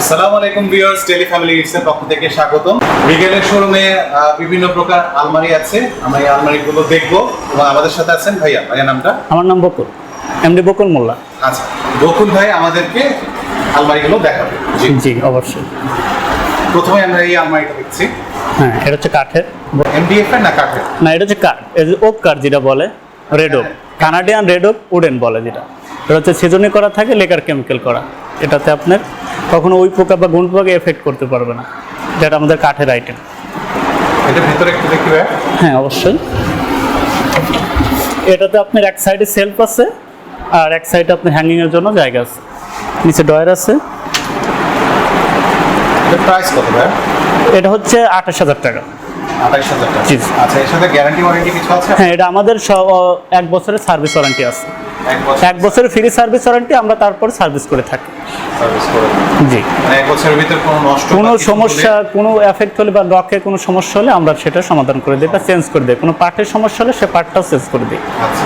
আসসালামু আলাইকুম viewers tele family ইটসের পক্ষ থেকে স্বাগতম। রিগেলের শোরুমে বিভিন্ন প্রকার আলমারি আছে। আমরা এই আলমারিগুলো দেখব এবং আমাদের সাথে আছেন ভাইয়া। ভাইয়া নামটা? আমার নাম বকুল। এমডি বকুল মোল্লা। আচ্ছা বকুল ভাই আমাদেরকে আলমারিগুলো দেখাবে। জি। জি অবশ্যই। প্রথমে আমরা এই আলমারিটা দেখছি। হ্যাঁ এটা হচ্ছে কাঠের। এমডিএফ না কাঠের? না এটা হচ্ছে কাঠ। যে ওক কাঠ যেটা বলে red oak Canadian red oak wooden বলে যেটা। এটা হচ্ছে সিজনে করা থাকে লেকার কেমিক্যাল করা। এটাতে আপনার কখনো ওই পোকা বা গুণ পোকাকে এফেক্ট করতে পারবে না। যেটা আমাদের কাঠের আইটেম এটা ভিতরে একটু দেখি হ্যাঁ অবশ্যই। এটাতে আপনার এক সাইডে সেলফ আছে আর এক সাইডে আপনার হ্যাঙ্গিংয়ের জন্য জায়গা আছে। নিচে ডয়ার আছে। এটার প্রাইস কত ভাইয়া এটা হচ্ছে আঠাশ হাজার টাকা। আচ্ছা এর সাথে গ্যারান্টি ওয়ারেন্টি কিছু আছে? হ্যাঁ এটা আমাদের সব এক বছরের সার্ভিস ওয়ারেন্টি আছে। এক বছরের ফ্রি সার্ভিস ওয়ারেন্টি আমরা তারপর সার্ভিস করে থাকি। সার্ভিস করে জি। মানে এক বছরের ভিতরে কোনো নষ্ট কোনো সমস্যা কোনো এফেক্ট হলে বা লকে কোনো সমস্যা হলে আমরা সেটা সমাধান করে দিই বা চেঞ্জ করে দিই। কোনো পার্টের সমস্যা হলে সে পার্টটাও চেঞ্জ করে দিই। আচ্ছা।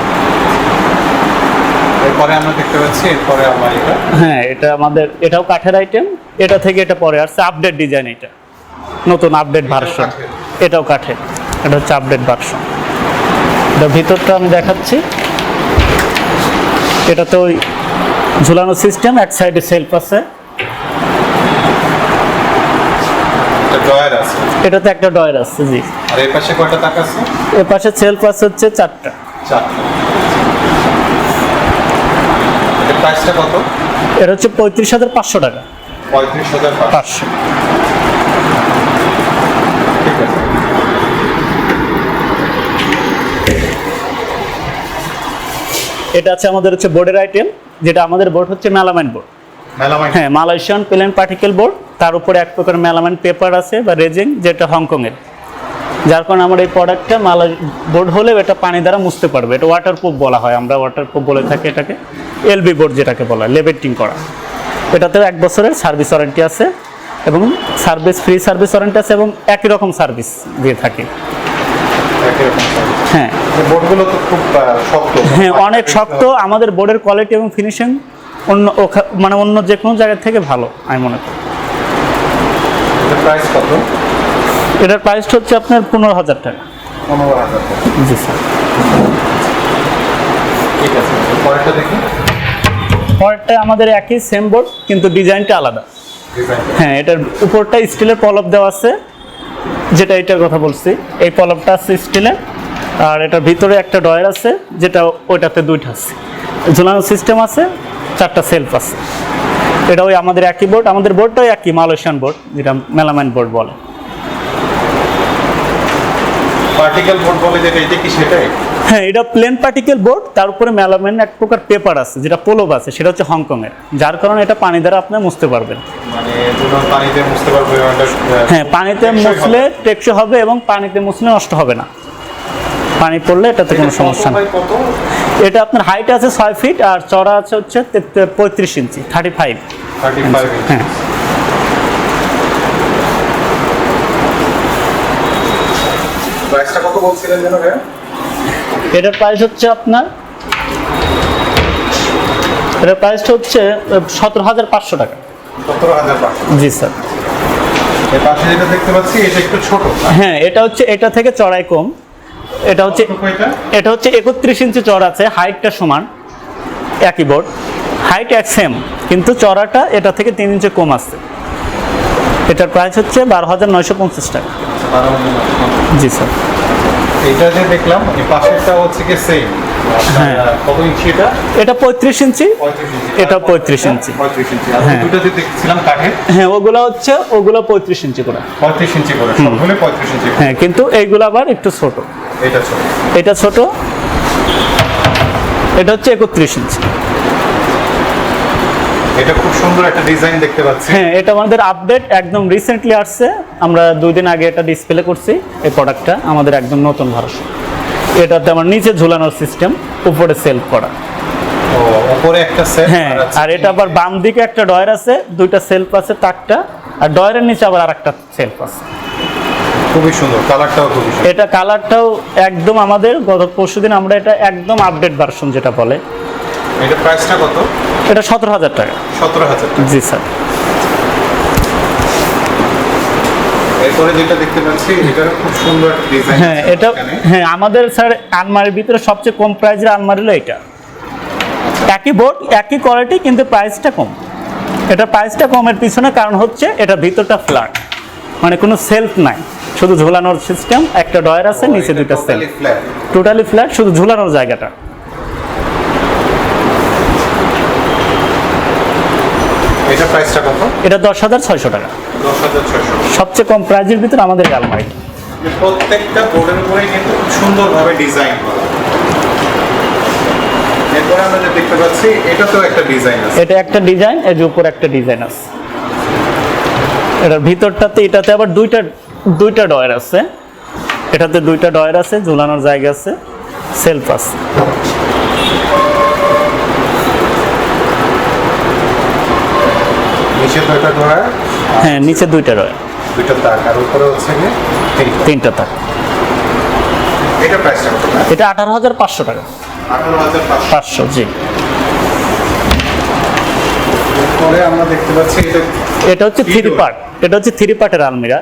এরপরে আমরা দেখতে পাচ্ছি এরপরে আলমারিটা হ্যাঁ এটা আমাদের এটাও কাঠের আইটেম এটা থেকে এটা পরে আসছে আপডেট ডিজাইন এটা। নতুন আপডেট ভার্সন এটাও কাঠের। এটা হচ্ছে আপডেট ভার্সন এটা ভিতরটা আমি দেখাচ্ছি। এটাতে ওই ঝুলানো সিস্টেম এক সাইডে সেলফ আছে। আছে। এটাতে একটা ডয়ার আছে জি। আর এই পাশে কয়টা তাক আছে? এর পাশে সেলফ আছে হচ্ছে চারটা। চারটা। প্রাইসটা কত? এটা হচ্ছে পঁয়ত্রিশ হাজার পাঁচশো টাকা। পঁয়ত্রিশ হাজার পাঁচশো। ঠিক আছে। এটা আছে আমাদের হচ্ছে বোর্ডের আইটেম যেটা আমাদের বোর্ড হচ্ছে মেলামাইন বোর্ড মেলামাইন হ্যাঁ মালয়েশিয়ান প্লেন পার্টিকেল বোর্ড তার উপরে এক প্রকার মেলামাইন পেপার আছে বা রেজিং যেটা হংকংয়ের যার কারণে আমার এই প্রোডাক্টটা মালয় বোর্ড হলেও এটা পানি দ্বারা মুছতে পারবে। এটা ওয়াটারপ্রুফ বলা হয় আমরা ওয়াটারপ্রুফ বলে থাকি এটাকে। এলবি বোর্ড যেটাকে বলা হয় লেবেটিং করা। এটাতেও এক বছরের সার্ভিস ওয়ারেন্টি আছে এবং সার্ভিস ফ্রি সার্ভিস ওয়ারেন্টি আছে এবং একই রকম সার্ভিস দিয়ে থাকি। হ্যাঁ। বোর্ডগুলো তো খুব শক্ত। হ্যাঁ অনেক শক্ত। আমাদের বোর্ডের কোয়ালিটি এবং ফিনিশিং অন্য মানে অন্য যে কোনো জায়গা থেকে ভালো আমি মনে করি। এটার প্রাইস কত? এটার প্রাইসটা হচ্ছে আপনার পনেরো হাজার টাকা। পনেরো হাজার জি স্যার। ঠিক আছে পরেরটা দেখি। পরেরটা আমাদের একই সেম বোর্ড কিন্তু ডিজাইনটা আলাদা। হ্যাঁ এটার উপরটা স্টিলের পলপ দেওয়া আছে। যেটা এটার কথা বলছি, এই পলবটা আছে স্টিলের, আর এটার ভিতরে একটা ডয়ার আছে, যেটা ওইটাতে দুইটা আছে। ঝুলানো সিস্টেম আছে, চারটা সেলফ আছে। এটা ওই আমাদের একই বোর্ড আমাদের বোর্ডটাই একই মালয়েশিয়ান বোর্ড যেটা মেলামাইন বোর্ড বলে। পার্টিকেল বোর্ড বলে যেটা এটা কি সেটাই? হ্যাঁ এটা প্লেন পার্টিকেল বোর্ড তার উপরে মেলামাইন এক প্রকার পেপার আছে যেটা পোলোব আছে সেটা হচ্ছে হংকংয়ের যার কারণে এটা পানি দ্বারা আপনি মুছতে পারবেন। মানে পানিতে মুছতে পারবে হ্যাঁ পানিতে মুছলে। টেকসই হবে এবং পানিতে মুছলে নষ্ট হবে না। পানি পড়লে এটাতে কোনো সমস্যা নেই। এটা আপনার হাইট আছে ছয় ফিট আর চড়া আছে হচ্ছে পঁয়ত্রিশ inch thirty five thirty five হ্যাঁ প্রাইসটা কত বলছিলেন যেন ভাইয়া? এটার প্রাইস হচ্ছে আপনার এটার প্রাইসটা হচ্ছে সতেরো হাজার পাঁচশো টাকা। সতেরো হাজার জি স্যার। পাশে যেটা দেখতে পাচ্ছি এটা একটু ছোট। হ্যাঁ এটা হচ্ছে এটা থেকে চড়াই কম। এটা হচ্ছে এটা? হচ্ছে একত্রিশ ইঞ্চি চড়া আছে হাইটটা সমান একই বোর্ড। হাইট এক সেম কিন্তু চড়াটা এটা থেকে তিন ইঞ্চি কম আছে। এটার প্রাইস হচ্ছে বারো হাজার নয়শো পঞ্চাশ টাকা। জি স্যার। এটা যে দেখলাম এই পাশেরটা হচ্ছে কি সেম হ্যাঁ। কত ইঞ্চি এটা? এটা ইঞ্চি এটা 35 ইঞ্চি। পঁয়ত্রিশ ইঞ্চি আর হ্যাঁ। দুটো যে দেখছিলাম কাঠের। হ্যাঁ ওগুলো হচ্ছে ওগুলো পঁয়ত্রিশ ইঞ্চি করে। পঁয়ত্রিশ ইঞ্চি করে সবগুলো পঁয়ত্রিশ ইঞ্চি হ্যাঁ কিন্তু এইগুলো আবার একটু ছোট। এটা ছোট। এটা ছোট। এটা হচ্ছে একত্রিশ ইঞ্চি এটা খুব সুন্দর একটা ডিজাইন দেখতে পাচ্ছি। হ্যাঁ এটা আমাদের আপডেট একদম রিসেন্টলি আসছে। আমরা দুই দিন আগে এটা ডিসপ্লে করছি এই প্রোডাক্টটা আমাদের একদম নতুন ভার্সন এটাতে আমার নিচে ঝুলানোর সিস্টেম উপরে সেল করা। উপরে একটা হ্যাঁ আর এটা আবার বাম দিকে একটা ডয়ার আছে দুইটা সেলফ আছে তাকটা আর ডয়ারের নিচে আবার আরেকটা সেলফ আছে। খুবই সুন্দর কালারটাও খুবই সুন্দর। এটা কালারটাও একদম আমাদের গত পরশুদিন আমরা এটা একদম আপডেট ভার্সন যেটা বলে। এটা প্রাইসটা কত? এটা সতেরো হাজার টাকা। সতেরো হাজার জি স্যার। এরপরে যেটা দেখতে পাচ্ছি এটারও খুব সুন্দর ডিজাইন হ্যাঁ এটা হ্যাঁ আমাদের স্যার আলমারির ভিতরে সবচেয়ে কম প্রাইসের আলমারি হলো এটা। একই বোর্ড একই কোয়ালিটি কিন্তু প্রাইসটা কম। এটা প্রাইসটা কমের পিছনে কারণ হচ্ছে এটা ভিতরটা ফ্ল্যাট মানে কোনো সেলফ নাই। শুধু ঝোলানোর সিস্টেম একটা ডয়ার আছে নিচে দুটো সেলফ টোটালি ফ্ল্যাট শুধু ঝুলানোর জায়গাটা। এটা প্রাইসটা কত? এটা দশ হাজার ছয়শো টাকা। সবচেয়ে কম প্রাইজের ভিতরে আমাদের এই আলমারি প্রত্যেকটা বোর্ডের উপরে কিন্তু সুন্দরভাবে ডিজাইন করা। এরপরে আমরা যে দেখতে পাচ্ছি এটাতেও একটা ডিজাইন আছে। এটা একটা ডিজাইন এর উপর একটা ডিজাইন আছে। এটার ভিতরটাতে এটাতে আবার দুইটা দুইটা ডয়ার আছে। এটাতে দুইটা ডয়ার আছে ঝুলানোর জায়গা আছে সেলফ আছে। নিচে দুইটা ডোরা হ্যাঁ নিচে দুইটা ডয়ার দুইটা তাক আর উপরে হচ্ছে তিনটা। তাক। এটা প্রাইসটা এটা আঠারো হাজার পাঁচশো টাকা। আঠারো হাজার পাঁচশো। জি। পরে আমরা দেখতে পাচ্ছি এটা এটা হচ্ছে থ্রি পার্ট। এটা হচ্ছে থ্রি পার্টের আলমিরা।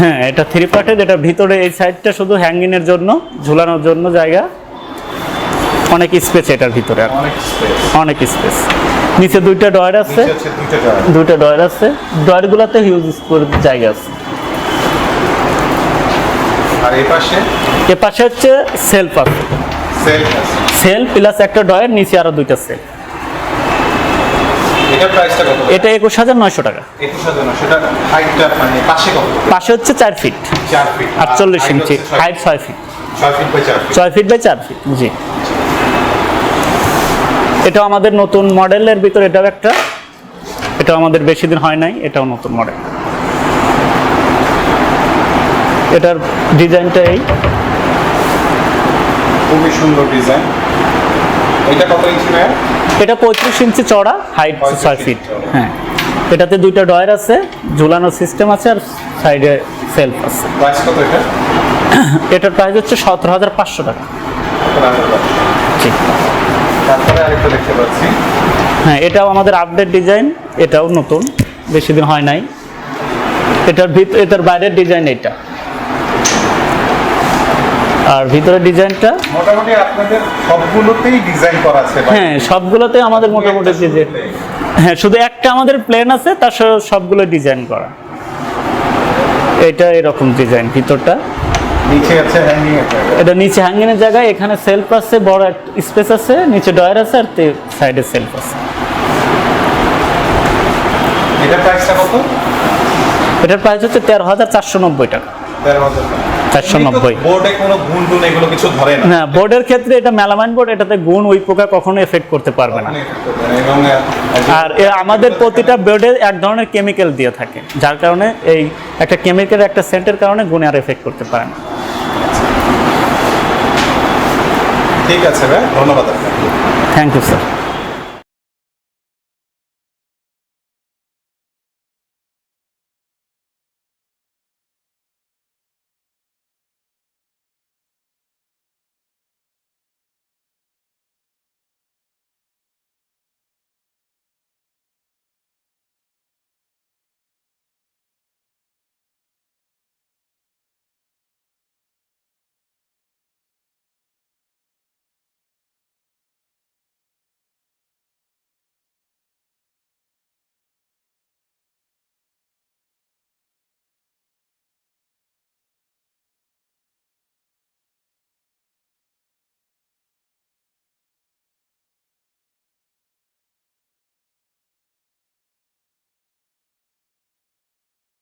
হ্যাঁ এটা থ্রি পার্টের। এটা ভিতরে এই সাইডটা শুধু হ্যাঙ্গিংয়ের জন্য ঝুলানোর জন্য জায়গা। অনেক স্পেস এটার ভিতরে অনেক স্পেস অনেক স্পেস নিচে দুইটা ডয়ার আছে। দুইটা ডয়ার আছে। ডয়ারগুলোতে হিউজ জায়গা আছে। আর এই পাশে? এ পাশে হচ্ছে সেলফ আছে। সেল প্লাস একটা ডয়ার নিচে আরও দুইটা সেল এটা প্রাইসটা কত? এটা একুশ হাজার নয়শো টাকা। মানে পাশে কত? পাশে হচ্ছে চার ফিট আটচল্লিশ ইঞ্চি হাইট ছয় ফিট ছয় ফিট বাই চার ফিট জি। এটা আমাদের নতুন মডেলের ভিতরে এটাও একটা। এটাও আমাদের বেশি দিন হয় নাই এটাও নতুন মডেল। এটার ডিজাইনটা এই। খুবই সুন্দর ডিজাইন। এটা কত ইঞ্চি ভাইয়া এটা পঁয়ত্রিশ ইঞ্চি চড়া হাইট 35 ছয় ফিট হ্যাঁ। এটাতে দুইটা ডয়ার আছে ঝুলানো সিস্টেম আছে আর সাইডে সেলফ আছে। প্রাইস কত এটা? এটার প্রাইস হচ্ছে সতেরো হাজার পাঁচশো টাকা। জি। তারপরে আরেকটা দেখতে পাচ্ছি। হ্যাঁ এটাও আমাদের আপডেট ডিজাইন এটাও নতুন বেশি দিন হয় নাই। এটার ভিতর এটার বাইরের ডিজাইন এটা আর ভিতরের ডিজাইনটা মোটামুটি আপনাদের সবগুলোতেই ডিজাইন করা আছে হ্যাঁ সবগুলোতে আমাদের মোটামুটি ডিজাইন হ্যাঁ শুধু একটা আমাদের প্লেন আছে তার সবগুলো ডিজাইন করা। এটা এরকম ডিজাইন ভিতরটা। নিচে আছে হ্যাঙ্গিং এটা নিচে জায়গায় এখানে সেলফ আছে বড় স্পেস আছে নিচে ডয়ার আছে আর সাইডে সেলফ আছে। এটা প্রাইসটা কত? এটার প্রাইস হচ্ছে তেরো হাজার চারশো নব্বই টাকা। চারশো নব্বই। বোর্ডে কোনো গুণ টুন এগুলো কিছু ধরে না। না বোর্ডের ক্ষেত্রে এটা মেলামাইন বোর্ড এটাতে গুণ ওই পোকা কখনো এফেক্ট করতে পারবে না। আর আমাদের প্রতিটা বোর্ডে এক ধরনের কেমিক্যাল দিয়ে থাকে। যার কারণে এই একটা কেমিক্যাল একটা সেন্টের কারণে গুণে আর এফেক্ট করতে পারে না। ঠিক আছে ভাই ধন্যবাদ থ্যাংক ইউ স্যার